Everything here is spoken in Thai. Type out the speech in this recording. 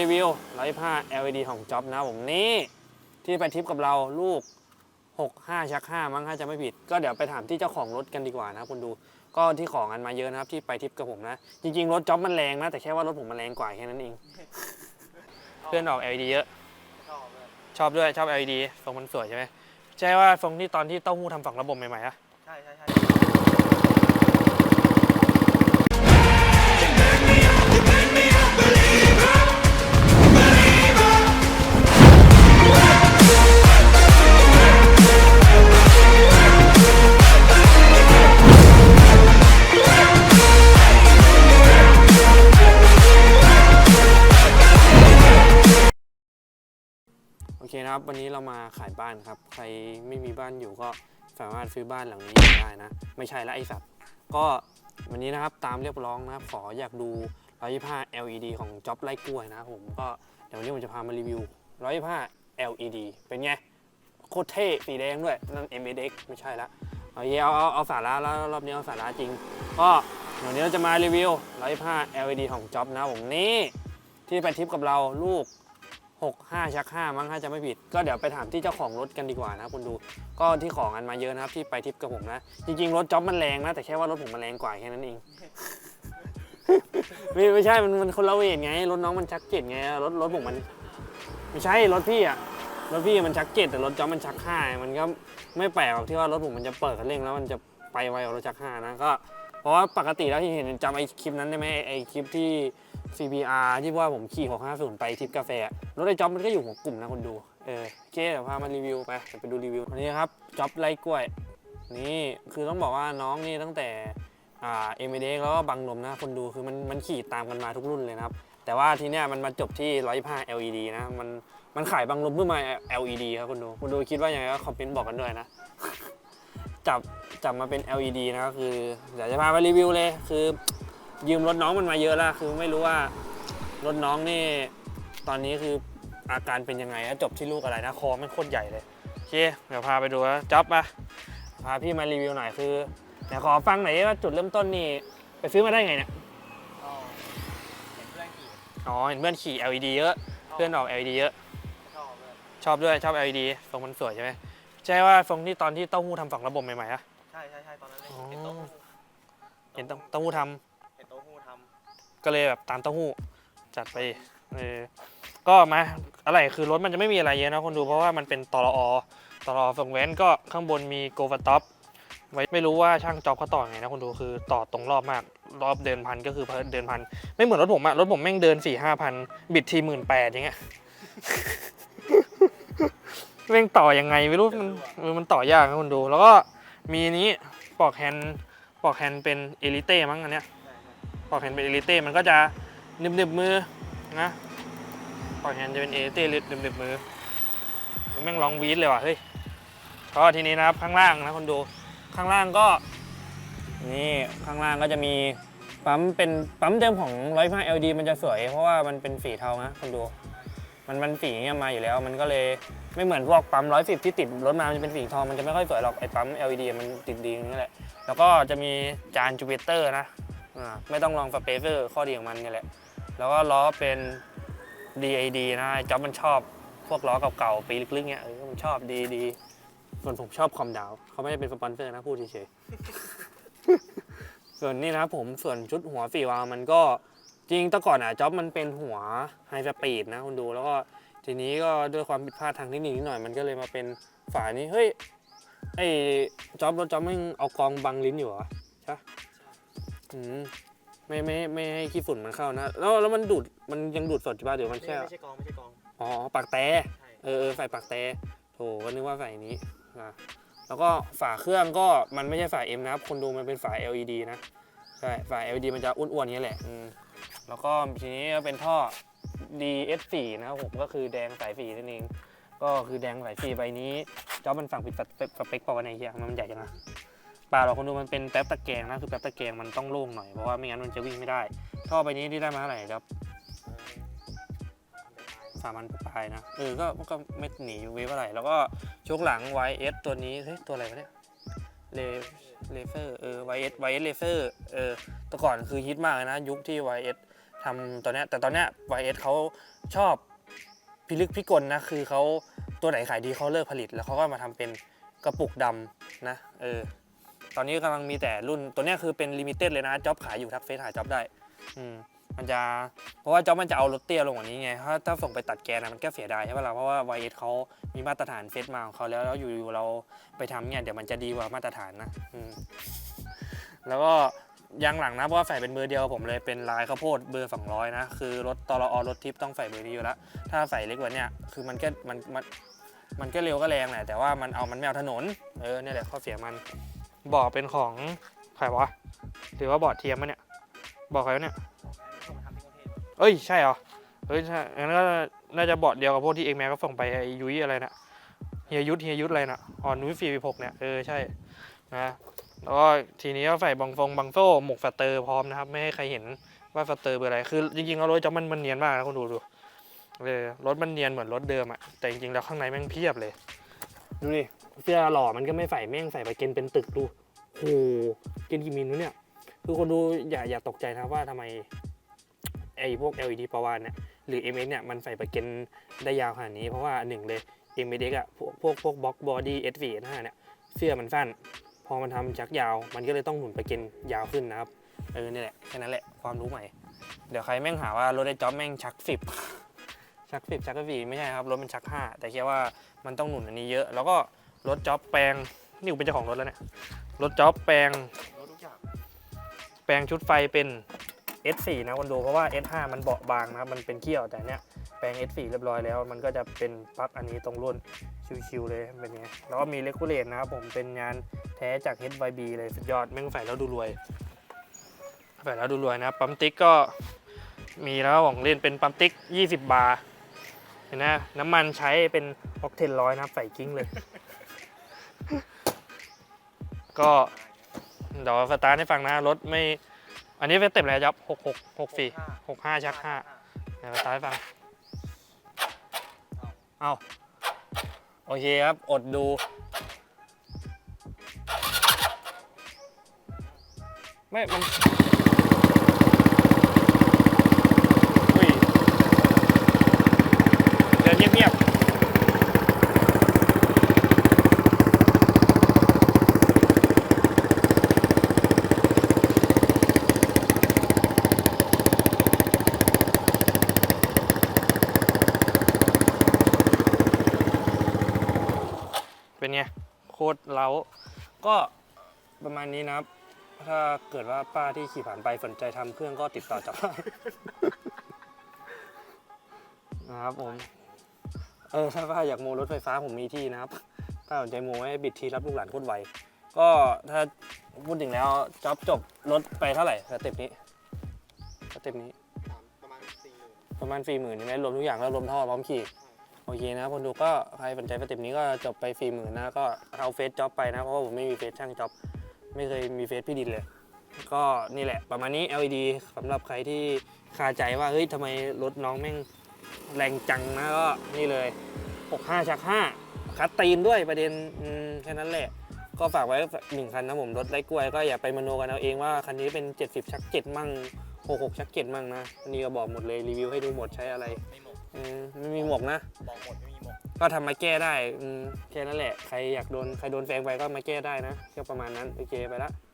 รีวิว125 LED ของจ็อบนะผมนี่ ที่ไปทริปกับเราลูก 65 ชัก 5 มั้งถ้าจะไม่ผิด ก็เดี๋ยวไปถามที่เจ้าของรถกันดีกว่านะคุณดู ก็ที่ของกันมาเยอะนะครับ ที่ไปทริปกับผมนะ จริง ๆ รถจ็อบมันแรงนะ แต่แค่ว่ารถผมมันแรงกว่าแค่นั้นเอง เพื่อนออก LED เยอะ ชอบเลยชอบด้วยชอบ LED ทรงมันสวยใช่ไหมใช่ว่าทรงที่ตอนที่เต้าหู้ทำฝั่งระบบใหม่ๆอะใช่ใช่ใช่ ครับ วันนี้เรามาขายบ้านครับ ใครไม่มีบ้านอยู่ก็สามารถซื้อบ้านหลังนี้ได้นะ ไม่ใช่ละไอสัตว์ก็วันนี้นะครับตามเรียกร้องนะครับ ขออยากดู 125 LED ของจ็อบไล่กล้วยนะผมก็เดี๋ยววันนี้ผมจะพามารีวิว 125 LED เป็นไง โคตรเท่สีแดงด้วย นั่น MDX ไม่ใช่ละเอาเยเอาเอาเอาสาระแล้วรอบนี้เอาสาระจริง ก็วันนี้เราจะมารีวิว 125 LED ของจ็อบนะผมนี่ที่ไปทริปกับเราลูก 65ชัก5มั้งถ้าจะไม่ผิด ก็เดี๋ยวไปถามที่เจ้าของรถกันดีกว่านะคุณดู ก็ที่ของกันมาเยอะนะครับที่ไปทริปกับผมนะ จริงๆ รถจ็อบมันแรงนะ แต่แค่ว่ารถผมมันแรงกว่าแค่นั้นเองไม่ไม่ใช่ มันมันคนละเวทไง รถน้องมันชักเจ็ดไง รถรถผมมัน ไม่ใช่รถพี่อะรถพี่มันชักเจ็ดแต่รถจ็อบมันชักห้ามันก็ไม่แปลกหรอกที่ว่ารถผมมันจะเปิดคันเร่งแล้วมันจะไปไวกว่ารถชักห้านะก็ เพราะว่าปกติแล้วที่เห็นจำไอ้คลิปนั้นได้ไหมไอ้คลิปที่ CBR ที่ว่าผมขี่650 ไปทริปกาแฟ รถไอ้จ็อบมันก็อยู่หัวกลุ่มนะคนดู เออโอเคเดี๋ยวพามารีวิวไปเดี๋ยวไปดูรีวิววันนี้ครับจ็อบไล่กล้วย นี่คือต้องบอกว่าน้องนี่ตั้งแต่อ่าเอ็มเแล้วก็บังลมนะคนดูคือมันมันขี่ตามกันมาทุกรุ่นเลยนะครับ แต่ว่าทีเนี้ยมันมาจบที่125 LED นะมันมันขายบังลมเพื่อมา LED ครับคุณดูคุณดูคิดว่ายังไงก็คอมเมนต์บอกกันด้วยนะจับจับมาเป็น LED นะก็คือเดี๋ยวจะพามารีวิวเลยคือ ยืมรถน้องมันมาเยอะแล้วคือไม่รู้ว่ารถน้องนี่ ตอนนี้คืออาการเป็นยังไงแล้วจบที่ลูกอะไรนะคอมันโคตรใหญ่เลยโอเคเดี๋ยวพาไปดูนะจ็อบมาพาพี่มารีวิวหน่อยคือเดี๋ยวขอฟังหน่อยว่าจุดเริ่มต้นนี่ไปซื้อมาได้ไงเนี่ยก็เห็นเพื่อนขี่อ๋อเห็นเพื่อนขี่ LED เยอะ เพื่อนออก LED เยอะ ชอบเลยชอบด้วยชอบ LED ทรงมันสวยใช่ไหมใช่ว่าทรงที่ตอนที่เต้าหู้ทำฝั่งระบบใหม่ๆอะใช่ใช่ใช่ตอนนั้นเลยอ๋อเห็นโต๊ะหู้เห็นเต้าเต้าหู้ทำเห็นโต๊ะหู้ท ก็เลยแบบตามเต้าหู้จัดไปเออก็มาอะไรคือรถมันจะไม่มีอะไรเยอะนะคนดูเพราะว่ามันเป็นตรอตรอส่งแว้นก็ข้างบนมีโกฟต็อปไว้ไม่รู้ว่าช่างจอบเขาต่อไงนะคนดูคือต่อตรงรอบมากรอบเดินพันก็คือเดินพัน ไม่เหมือนรถผมอะรถผมแม่งเดินสี่ห้าพันบิดทีหมื่นแปดอย่างเงี้ยแม่งต่อยังไงไม่รู้มันมันต่อยากนะคนดู แล้วก็มีนี้ปลอกแฮนด์ปลอกแฮนด์เป็นเอลิเต้มั้งอันเนี้ย อกแฮนด์เป็นเอลิเต้มันก็จะหนึบหนึบๆมือนะปอกแฮนด์จะเป็นเอลิเต้หนึบหนึบมือแม่งร้องวีดเลยว่ะ เฮ้ยก็ทีนี้นะครับข้างล่างนะคนดู ข้างล่างก็ นี่ข้างล่างก็จะมีปั๊มเป็นปั๊มเดิมของร้อยผ้า LD มันจะสวย เพราะว่ามันเป็นสีเทานะคนดู มันมันสีเงี้ยมาอยู่แล้ว มันก็เลยไม่เหมือนพวกปั๊มร้อยสิบที่ติดรถมา มันจะเป็นสีทอง มันจะไม่ค่อยสวยหรอก ไอ้ปั๊ม LED มันติดดีอย่างนี้แหละ แล้วก็จะมีจานจูปิเตอร์นะ ไม่ต้องลองสเปเซอร์ข้อดีของมันนี่แหละ แล้วก็ล้อเป็น DAD นะจ๊อบมันชอบพวกล้อเก่าๆปีลึกๆเนี่ยเออมันชอบดีดีส่วนผมชอบคอมดาว เขาไม่ได้เป็นสปอนเซอร์นะพูดเฉยๆส่วนนี้นะครับผมส่วนชุดหัวฝีวาวมันก็จริงแต่ก่อนอะจ๊อบมันเป็นหัวไฮสปีดนะคุณดูแล้วก็ทีนี้ก็ด้วยความผิดพลาดทางเทคนิคนิดหน่อยมันก็เลยมาเป็นฝานี้เฮ้ยไอ้จ๊อบรถจ๊อบไม่งเอากองบังลิ้นอยู่เหรอใช่ อืมไม่ไม่ไม่ให้ขี้ฝุ่นมันเข้านะ แล้วแล้วมันดูดมันยังดูดสดใช่ป่ะเดี๋ยวมันไม่แค่ไม่ใช่กองไม่ใช่กอง อ๋อปากแต่ใช่เออเออใส่ปากแต่โถก็นึกว่าใส่นี้นะแล้วก็ฝาเครื่องก็มันไม่ใช่ฝา M นะครับคนดูมันเป็นฝา LED นะใช่ฝา LED มันจะอ้วนๆอย่างนี้แหละอืมแล้วก็ทีนี้ก็เป็นท่อ DS4 นะครับผมก็คือแดงสายสีนั่นเองก็คือแดงสายสีใบนี้จอมันสั่งผิดสเปคสเปคเปล่าวะเนี่ยเฮียทำไมมันใหญ่จังนะเปลาหรอกคนดูมันเป็นแป๊บตะแกรงนะคือแป๊บตะแกรงมันต้องโล่งหน่อยเพราะว่าไม่งั้นมันจะวิ่งไม่ได้ ท่อใบนี้ที่ได้มาเท่าไหร่ครับสามพันปลายนะเออก็ก็ไม่หนีเวฟอะไรแล้วก็ชกหลัง YS ตัวนี้เฮ้ยตัวอะไรวะเนี่ยเลเลเซอร์เออ YS YS เลเซอร์เออแต่ก่อนคือฮิตมากเลยนะ ยุคที่ YS ทำตัวเนี้ยแต่ตอนเนี้ย YS เขาชอบพิลึกพิกลนะคือเขาตัวไหนขายดีเขาเลิกผลิต แล้วเขาก็มาทำเป็นกระปุกดำนะเออ ตอนนี้กำลังมีแต่รุ่นตัวนี้คือเป็นลิมิเต็ดเลยนะจ็อบขายอยู่ทักเฟซหาจ็อบได้อืมมันจะเพราะว่าจ็อบมันจะเอารถเตี้ยลงกว่านี้ไงถ้าถ้าส่งไปตัดแกนนะมันก็เสียดายใช่ปะล่ะเพราะว่า y เขามีมาตรฐานเฟซมาของเขาแล้วแล้วอยู่ๆเราไปทำเนี่ยเดี๋ยวมันจะดีกว่ามาตรฐานนะอืมแล้วก็ยางหลังนะเพราะว่าใส่เป็นเบอร์เดียวผมเลยเป็นลายข้าวโพดเบอร์ 200 นะคือรถตลอรถทิปต้องใส่เบอร์นี้อยู่แล้วถ้าใส่เล็กกว่านี้คือมันก็มันมันมันก็เร็วก็แรงแหละแต่ว่ามันเอามันไม่เอาถนนเออเนี่ยแหละข้อเสียมัน บอเป็นของใครวะหรือว่าบอดเทียมมะเนี่ยบอใครวะเนี่ยเอ้ยใช่เหรอเอ้ยใช่งั้นก็น่าจะบอดเดียวกับพวกที่เองแม่ก็ส่งไปไอ้ยุ้ยอะไรนะเฮียยุทธเฮียยุทธอะไรนะอ๋อนุ้ยฟีวีหกเนี่ยเออใช่นะแล้วก็ทีนี้ก็ใส่บังฟงบังโซ่หมวกสเตอร์พร้อมนะครับ ไม่ให้ใครเห็นว่าสเตอร์เบอร์อะไร คือจริงๆแล้วรถจอมันมันเนียนมากนะคุณดูดูเออรถมันเนียนเหมือนรถเดิมอะแต่จริงๆแล้วข้างในแม่งเพียบเลย ดูดิเสื้อหล่อมันก็ไม่ใส่แม่งใส่ไปเกณฑ์เป็นตึกดูโหเกณฑ์กี่มิลวะเนี่ยคือคนดูอย่าอย่าตกใจนะว่าทำไมไอ้พวก LED ประวานเนี่ยหรือ MX เนี่ยมันใส่ไปเกณฑ์ได้ยาวขนาดนี้ เพราะว่าหนึ่งเลย MX อะพวกพวกพวกบล็อกบอดี้ S4 S5 เนี่ยเสื้อมันสั้น พอมันทำชักยาว มันก็เลยต้องหมุนไปเกณฑ์ยาวขึ้นนะครับ เออนี่แหละแค่นั้นแหละความรู้ใหม่ เดี๋ยวใครแม่งหาว่ารถไอ้จ๊อบแม่งชักสิบ ชักสิบชักสี่ไม่ใช่ครับรถมันชักห้าแต่แค่ว่ามันต้องหนุนอันนี้เยอะ แล้วก็รถจ็อบแปลงนี่กูเป็นเจ้าของรถแล้วเนี่ยรถจ็อบแปลงแปลงชุดไฟเป็น S4 นะคนดูเพราะว่า S5 มันเบาบางนะครับมันเป็นเกี้ยวแต่เนี้ยแปลง S4 เรียบร้อยแล้ว มันก็จะเป็นปลั๊กอันนี้ตรงรุ่นชิวๆเลยเป็นไงแล้วก็มีเลกูเลตนะครับผมเป็นงานแท้จาก HYB เลยสุดยอดแม่งใส่แล้วดูรวยใส่แล้วดูรวยนะปั๊มติ๊กก็มีแล้วของเล่นเป็นปั๊มติ๊ก 20 บาร์ ห็นนะน้ำมันใช้เป็นออกเทนร้อยนะครับใส่กิ้งเลย ก็เดี๋ยวสตาร์ทให้ฟังนะรถไม่ อันนี้เป็นเต็มแล้วยับหกหกหกสี่หกห้าชักห้าเดี๋ยวสตาร์ทให้ฟัง เอาโอเคครับ อดดูไม่ มันอุ้ย เดินเงียบๆเป็นไง โค ตรเล้าก็ประมาณนี้นะครับ ถ้าเกิดว่าป้าที่ขี่ผ่านไปสนใจทำเครื่องก็ติดต่อจับนะครับผม เออถ้าป้าอยากโมรถไฟฟ้าผมมีที่นะครับ ถ้าสนใจโมให้บิดทีรับลูกหลานโคตรไว ก็ถ้าพูดถึงแล้วจ็อบจบรถไปเท่าไหร่สเต็ปนี้สเต็ปนี้ ประมาณสี่หมื่นประมาณสี่หมื่นใช่ไหมรวมทุกอย่างแล้วรวมท่อพร้อมขี่ โอเคนะคนดูก็ใครสนใจสเต็ปนี้ก็จบไปสี่หมื่นนะก็เอาเฟซจ็อบไปนะเพราะว่าผมไม่มีเฟซช่างจ็อบไม่เคยมีเฟซพี่ดินเลย ก็นี่แหละประมาณนี้ LED สำหรับใครที่คาใจว่าเฮ้ยทำไมรถน้องแม่งแรงจังนะก็นี่เลย 65ชัก5คัดตีนด้วยประเด็นแค่นั้นแหละ ก็ฝากไว้หนึ่งคันนะผมรถไร้กล้วยก็อย่าไปมโนกันเอาเองว่าคันนี้เป็น 70 ชัก 7 มั่ง 66 ชัก 7 มั่งนะนนี้ก็บอกหมดเลยรีวิวให้ดูหมดใช้อะไรไม่หม กอืมไม่มีหมวกนะ บอกหมดไม่มีหมกก็ทำมาแก้ได้อืมแค่นั้นแหละ ใครอยากโดน ใครโดนแฟงไปก็มาแก้ได้นะก็ประมาณนั้น โอเค ไปละค